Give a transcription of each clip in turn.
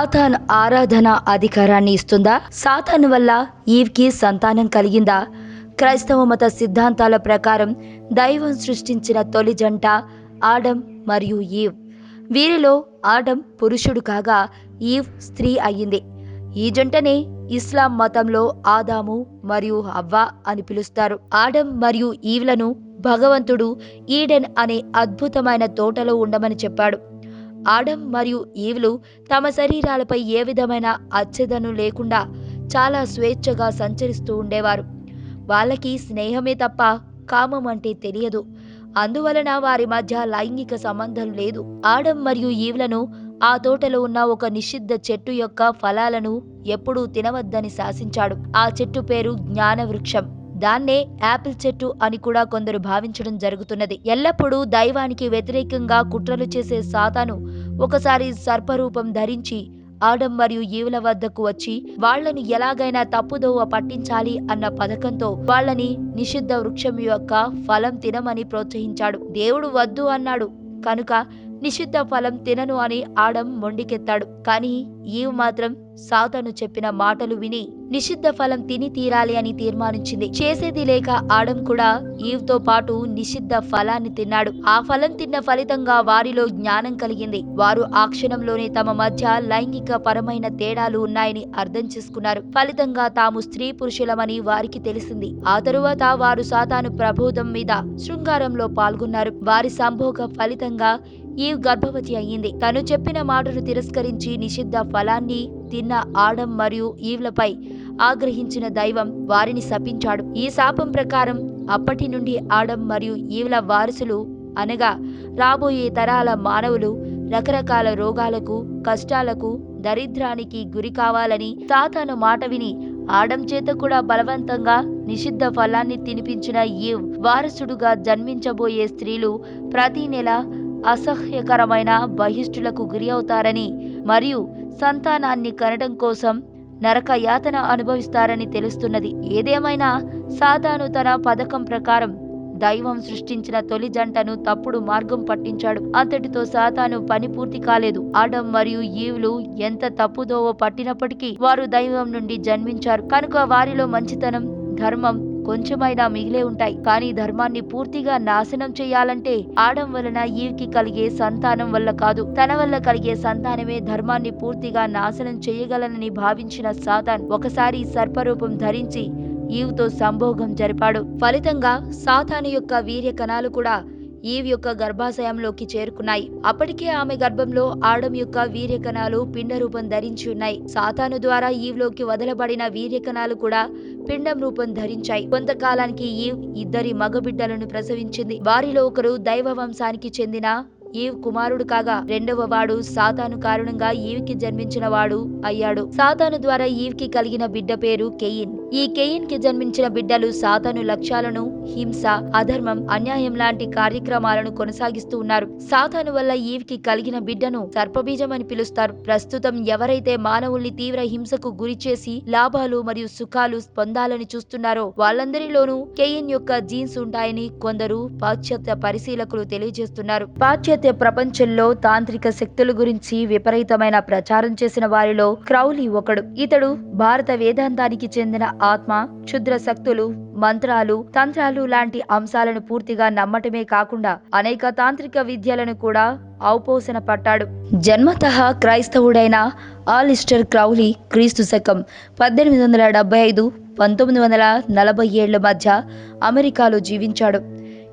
సాతాన్ ఆరాధన అధికారాన్ని ఇస్తుందా? సాతాన్ వల్ల ఈవ్కి సంతానం కలిగిందా? క్రైస్తవ మత సిద్ధాంతాల ప్రకారం దైవం సృష్టించిన తొలి జంట ఆడం మరియు ఈవ్. వీరిలో ఆడం పురుషుడు కాగా ఈవ్ స్త్రీ అయ్యింది. ఈ జంటనే ఇస్లాం మతంలో ఆదాము మరియు హవ్వా అని పిలుస్తారు. ఆడం మరియు ఈవ్లను భగవంతుడు ఈడెన్ అనే అద్భుతమైన తోటలో ఉండమని చెప్పాడు. ఆడం మరియు ఈవ్లు తమ శరీరాలపై ఏ విధమైన అచ్చెదను లేకుండా చాలా స్వేచ్ఛగా సంచరిస్తూ ఉండేవారు. వాళ్ళకి స్నేహమే తప్ప కామం అంటే తెలియదు. అందువలన వారి మధ్య లైంగిక సంబంధం లేదు. ఆడం మరియు ఈవ్లను ఆ తోటలో ఉన్న ఒక నిషిద్ధ చెట్టు యొక్క ఫలాలను ఎప్పుడూ తినవద్దని శాసించాడు. ఆ చెట్టు పేరు జ్ఞానవృక్షం. దాన్నే యాపిల్ చెట్టు అని కూడా కొందరు భావించడం జరుగుతున్నది. ఎల్లప్పుడూ దైవానికి వ్యతిరేకంగా కుట్రలు చేసే సాతాను ఒకసారి సర్పరూపం ధరించి ఆడం మరియు ఈవుల వద్దకు వచ్చి వాళ్ళను ఎలాగైనా తప్పుదోవ పట్టించాలి అన్న పథకంతో వాళ్ళని నిషిద్ధ వృక్షం యొక్క ఫలం తినమని ప్రోత్సహించాడు. దేవుడు వద్దు అన్నాడు. కనుక నిషిద్ధ ఫలం తినను అని ఆడం మొండికెత్తాడు. కానీ ఈవ్ మాత్రం సాతను చెప్పిన మాటలు విని నిషిద్ధ ఫలం తిని తీరాలి అని తీర్మానించింది. చేసేది లేక ఆడం కూడా ఈవ్తో పాటు నిషిద్ధ ఫలాన్ని తిన్నాడు. ఆ ఫలం తిన్న ఫలితంగా వారిలో జ్ఞానం కలిగింది. వారు ఆ క్షణంలోనే తమ మధ్య లైంగిక పరమైన తేడాలు ఉన్నాయని అర్థం చేసుకున్నారు. ఫలితంగా తాము స్త్రీ పురుషులమని వారికి తెలిసింది. ఆ తరువాత వారు సాతాను ప్రబోధం మీద శృంగారంలో పాల్గొన్నారు. వారి సంభోగ ఫలితంగా ఈవ్ గర్భవతి అయ్యింది. తను చెప్పిన మాటను తిరస్కరించి నిషిద్ధ ఫలాన్ని తిన్న ఆడం మరియు ఈవ్లపై ఆగ్రహించిన దైవం వారిని శపించాడు. ఈ శాపం ప్రకారం అప్పటి నుండి ఆడం మరియు ఈవ్ల వారసులు అనగా రాబోయే తరాల మానవులు రకరకాల రోగాలకు కష్టాలకు దరిద్రానికి గురి కావాలని తాతను మాట విని ఆడం చేత కూడా బలవంతంగా నిషిద్ధ ఫలాన్ని తినిపించిన ఈవ్ వారసుడుగా జన్మించబోయే స్త్రీలు ప్రతి నెల అసహ్యకరమైన బహిష్టులకు గురి అవుతారని మరియు సంతానాన్ని కనడం కోసం నరక యాతన అనుభవిస్తారని తెలుస్తున్నది. ఏదేమైనా సాతాను తన పథకం ప్రకారం దైవం సృష్టించిన తొలి జంటను తప్పుడు మార్గం పట్టించాడు. అంతటితో సాతాను పని పూర్తి కాలేదు. ఆడం మరియు ఈవులు ఎంత తప్పుదోవ పట్టినప్పటికీ వారు దైవం నుండి జన్మించారు. కనుక వారిలో మంచితనం ధర్మం కొంచెమైనా మిగిలే ఉంటాయి. కానీ ధర్మాన్ని పూర్తిగా నాశనం చేయాలంటే ఆడం వలన ఈవికి కలిగే సంతానం వల్ల కాదు. తన వల్ల కలిగే సంతానమే ధర్మాన్ని పూర్తిగా నాశనం చేయగలనని భావించిన సాతాన్ ఒకసారి సర్పరూపం ధరించి ఈవ్తో సంభోగం జరిపాడు. ఫలితంగా సాతాను యొక్క వీర్య కణాలు కూడా ఈవ్ యొక్క గర్భాశయంలోకి చేరుకున్నాయి. అప్పటికే ఆమె గర్భంలో ఆడం యొక్క వీర్యకణాలు పిండ రూపం ధరించి ఉన్నాయి. సాతాను ద్వారా ఈవ్లోకి వదలబడిన వీర్యకణాలు కూడా పిండం రూపం ధరించాయి. కొంతకాలానికి ఈవ్ ఇద్దరి మగబిడ్డలను ప్రసవించింది. వారిలో ఒకరు దైవ వంశానికి చెందిన ఈవ్ కుమారుడు కాగా రెండవ వాడు సాతాను కారణంగా ఈవ్కి జన్మించిన వాడు అయ్యాడు. సాతాను ద్వారా ఈవ్కి కలిగిన బిడ్డ పేరు కెయిన్. ఈ కెయిన్కి జన్మించిన బిడ్డలు సాతాను లక్ష్యాలను హింస అధర్మం అన్యాయం లాంటి కార్యక్రమాలను కొనసాగిస్తూ ఉన్నారు. సాతాను వల్ల ఈవ్కి కలిగిన బిడ్డను సర్పబీజం అని పిలుస్తారు. ప్రస్తుతం ఎవరైతే మానవుల్ని తీవ్ర హింసకు గురి చేసి లాభాలు మరియు సుఖాలు పొందాలని చూస్తున్నారో వాళ్ళందరిలోనూ కెయిన్ యొక్క జీన్స్ ఉంటాయని కొందరు పాశ్చాత్య పరిశీలకులు తెలియజేస్తున్నారు. పాశ్చాత్య ప్రపంచంలో తాంత్రిక శక్తుల గురించి విపరీతమైన ప్రచారం చేసిన వారిలో క్రౌలీ ఒకడు. ఇతడు భారత వేదాంతానికి చెందిన ఆత్మ క్షుద్ర శక్తులు మంత్రాలు తంత్రాలు లాంటి అంశాలను పూర్తిగా నమ్మటమే కాకుండా అనేక తాంత్రిక విద్యలను కూడా ఔపోసన పట్టాడు. జన్మత క్రైస్తవుడైన ఆలిస్టర్ క్రౌలీ క్రీస్తు శకం పద్దెనిమిది వందల డెబ్బై ఐదు పంతొమ్మిది వందల నలభై ఏళ్ళ మధ్య అమెరికాలో జీవించాడు.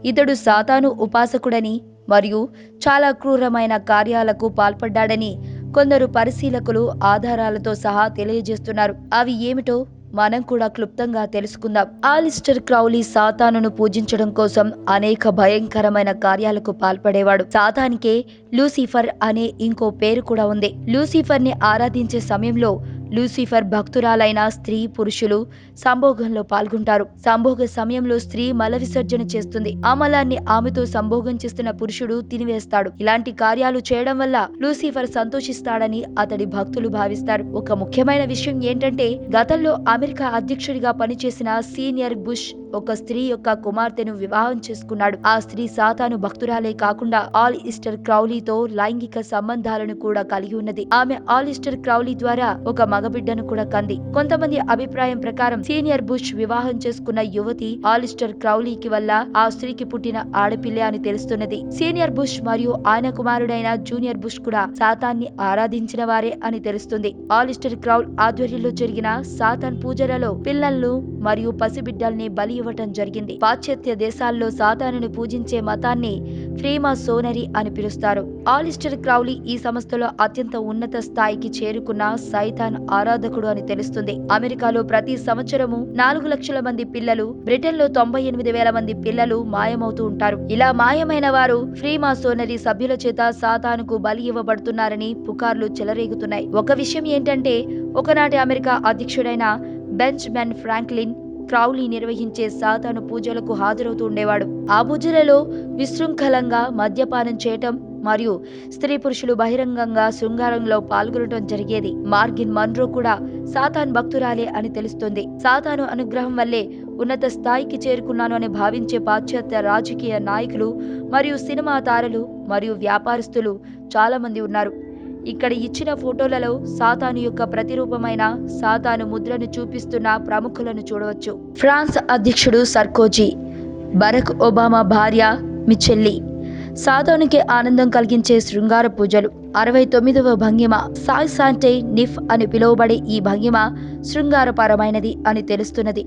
ఇతడు సాతాను ఉపాసకుడని మరియు చాలా క్రూరమైన కార్యాలకు పాల్పడ్డాడని కొందరు పరిశీలకులు ఆధారాలతో సహా తెలియజేస్తున్నారు. అవి ఏమిటో మనం కూడా క్లుప్తంగా తెలుసుకుందాం. ఆలిస్టర్ క్రౌలీ సాతానును పూజించడం కోసం అనేక భయంకరమైన కార్యాలకు పాల్పడేవాడు. సాతానికే లూసిఫర్ అనే ఇంకో పేరు కూడా ఉంది. లూసిఫర్ని ఆరాధించే సమయంలో లూసిఫర్ భక్తురాలైన స్త్రీ పురుషులు సంభోగంలో పాల్గొంటారు. సంభోగ సమయంలో స్త్రీ మల విసర్జన చేస్తుంది. ఆ మలాన్ని ఆమెతో సంభోగం చేస్తున్న పురుషుడు తినివేస్తాడు. ఇలాంటి కార్యాలు చేయడం వల్ల లూసిఫర్ సంతోషిస్తాడని అతడి భక్తులు భావిస్తారు. ఒక ముఖ్యమైన విషయం ఏంటంటే గతంలో అమెరికా అధ్యక్షుడిగా పనిచేసిన సీనియర్ బుష్ ఒక స్త్రీ యొక్క కుమార్తెను వివాహం చేసుకున్నాడు. ఆ స్త్రీ సాతాను భక్తురాలే కాకుండా ఆల్ ఈస్టర్ క్రౌలీతో లైంగిక సంబంధాలను కూడా కలిగి ఉన్నది. ఆమె ఆల్ ఈస్టర్ క్రౌలీ ద్వారా ఒక మగబిడ్డను కూడా కంది. కొంతమంది అభిప్రాయం ప్రకారం సీనియర్ బుష్ వివాహం చేసుకున్న యువతి ఆలిస్టర్ క్రౌలీకి వల్ల ఆ స్త్రీకి పుట్టిన ఆడపిల్లే అని తెలుస్తున్నది. సీనియర్ బుష్ మరియు ఆయన కుమారుడైన జూనియర్ బుష్ కూడా సాతాన్ని ఆరాధించిన వారే అని తెలుస్తుంది. ఆలిస్టర్ క్రౌల్ ఆధ్వర్యంలో జరిగిన సాతాన్ పూజలలో పిల్లలను మరియు పసిబిడ్డల్ని బలి ఇవ్వటం జరిగింది. పాశ్చాత్య దేశాల్లో సాతానుని పూజించే మతాన్ని ఫ్రీమా సోనరీ అని పిలుస్తారు. ఆలిస్టర్ క్రౌలీ ఈ సంస్థలో అత్యంత ఉన్నత స్థాయికి చేరుకున్న సైతాన్ ఆరాధకుడు అని తెలుస్తుంది. అమెరికాలో ప్రతి సంవత్సరము నాలుగు లక్షల మంది పిల్లలు బ్రిటన్లో తొంభై ఎనిమిది వేల మంది పిల్లలు మాయమవుతూ ఉంటారు. ఇలా మాయమైన వారు ఫ్రీమా సోనరీ సభ్యుల చేత సాతానుకు బలి ఇవ్వబడుతున్నారని పుకార్లు చెలరేగుతున్నాయి. ఒక విషయం ఏంటంటే ఒకనాటి అమెరికా అధ్యక్షుడైన బెంచ్ మెన్ ఫ్రాంక్లిన్ క్రౌలీ నిర్వహించే సాతాను పూజలకు హాజరవుతూ ఉండేవాడు. ఆ పూజలలో విశృంఖలంగా మద్యపానం చేయటం మరియు స్త్రీ పురుషులు బహిరంగంగా శృంగారంలో పాల్గొనడం జరిగేది. మార్గిన్ మన్రో కూడా సాతాన్ భక్తురాలే అని తెలుస్తుంది. సాతాను అనుగ్రహం వల్లే ఉన్నత స్థాయికి చేరుకున్నాను అని భావించే పాశ్చాత్య రాజకీయ నాయకులు మరియు సినిమా తారలు మరియు వ్యాపారస్తులు చాలా మంది ఉన్నారు. ఇక్కడ ఇచ్చిన ఫోటోలలో సాతాను యొక్క ప్రతిరూపమైన సాతాను ముద్రను చూపిస్తున్న ప్రముఖులను చూడవచ్చు. ఫ్రాన్స్ అధ్యక్షుడు సర్కోజీ బరక్ ఒబామా భార్య మిచెల్లి. సాతానుకి ఆనందం కలిగించే శృంగార పూజలు. అరవై తొమ్మిదవ భంగిమ సాయ్ సాంటే నిఫ్ అని పిలువబడే ఈ భంగిమ శృంగారపరమైనది అని తెలుస్తున్నది.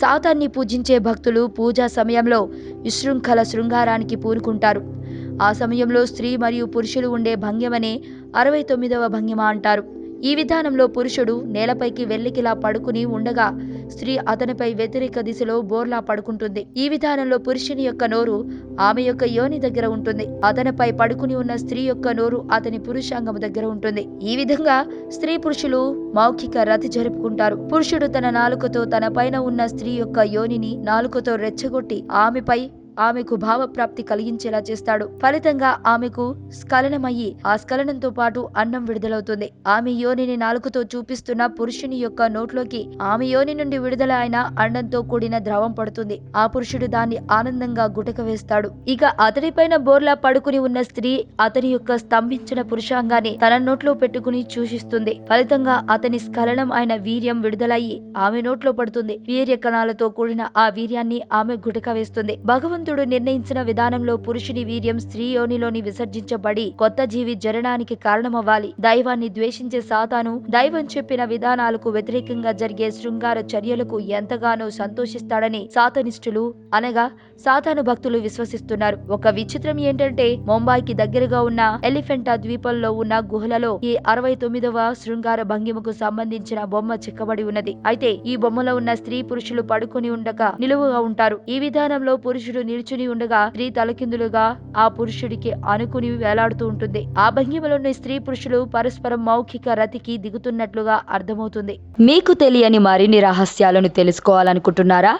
సాతాన్ని పూజించే భక్తులు పూజా సమయంలో విశృంఖల శృంగారానికి పూనుకుంటారు. ఆ సమయంలో స్త్రీ మరియు పురుషులు ఉండే భంగిమనే అరవై తొమ్మిదవ భంగిమ అంటారు. ఈ విధానంలో పురుషుడు నేలపైకి వెల్లికిలా పడుకుని ఉండగా స్త్రీ అతనిపై వ్యతిరేక దిశలో బోర్లా పడుకుంటుంది. ఈ విధానంలో పురుషుని యొక్క నోరు ఆమె యొక్క యోని దగ్గర ఉంటుంది. అతనిపై పడుకుని ఉన్న స్త్రీ యొక్క నోరు అతని పురుషాంగము దగ్గర ఉంటుంది. ఈ విధంగా స్త్రీ పురుషులు మౌఖిక రతి జరుపుకుంటారు. పురుషుడు తన నాలుకతో తన పైన ఉన్న స్త్రీ యొక్క యోనిని నాలుకతో రెచ్చగొట్టి ఆమెపై ఆమెకు భావప్రాప్తి కలిగించేలా చేస్తాడు. ఫలితంగా ఆమెకు స్ఖలనమయ్యి ఆ స్ఖలనంతో పాటు అన్నం విడుదలవుతుంది. ఆమె యోనిని నాలుకతో చూపిస్తున్న పురుషుని యొక్క నోట్లోకి ఆమె యోని నుండి విడుదల అయిన అన్నంతో కూడిన ద్రవం పడుతుంది. ఆ పురుషుడు దాన్ని ఆనందంగా గుటక వేస్తాడు. ఇక అతడిపైన బోర్లా పడుకుని ఉన్న స్త్రీ అతని యొక్క స్తంభించిన పురుషాంగాన్ని తన నోట్లో పెట్టుకుని చూషిస్తుంది ఫలితంగా అతని స్ఖలనం అయిన వీర్యం విడుదలయ్యి ఆమె నోట్లో పడుతుంది. వీర్య కణాలతో కూడిన ఆ వీర్యాన్ని ఆమె గుటక వేస్తుంది. భగవంతు భగవంతుడు నిర్ణయించిన విధానంలో పురుషుని వీర్యం స్త్రీ యోనిలోని విసర్జించబడి కొత్త జీవి జరణానికి కారణమవ్వాలి. దైవాన్ని ద్వేషించే సాతాను దైవం చెప్పిన విధానాలకు వ్యతిరేకంగా జరిగే శృంగార చర్యలకు ఎంతగానో సంతోషిస్తాడని సాతనిష్ఠులు అనగా సాతాను భక్తులు విశ్వసిస్తున్నారు. ఒక విచిత్రం ఏంటంటే ముంబైకి దగ్గరగా ఉన్న ఎలిఫెంటా ద్వీపంలో ఉన్న గుహలలో ఈ అరవై తొమ్మిదవ శృంగార భంగిమకు సంబంధించిన బొమ్మ చెక్కబడి ఉన్నది. అయితే ఈ బొమ్మలో ఉన్న స్త్రీ పురుషులు పడుకొని ఉండగా నిలువుగా ఉంటారు. ఈ విధానంలో పురుషుడు నిల్చుని ఉండగా స్త్రీ తలకిందులుగా ఆ పురుషుడికి అనుకుని వేలాడుతూ ఉంటుంది. ఆ భంగిమలోని స్త్రీ పురుషులు పరస్పరం మౌఖిక రతికి దిగుతున్నట్లుగా అర్థమవుతుంది. మీకు తెలియని మరిన్ని రహస్యాలను తెలుసుకోవాలనుకుంటున్నారా?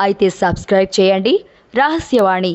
అయితే సబ్స్క్రైబ్ చేయండి. రహస్యవాణి.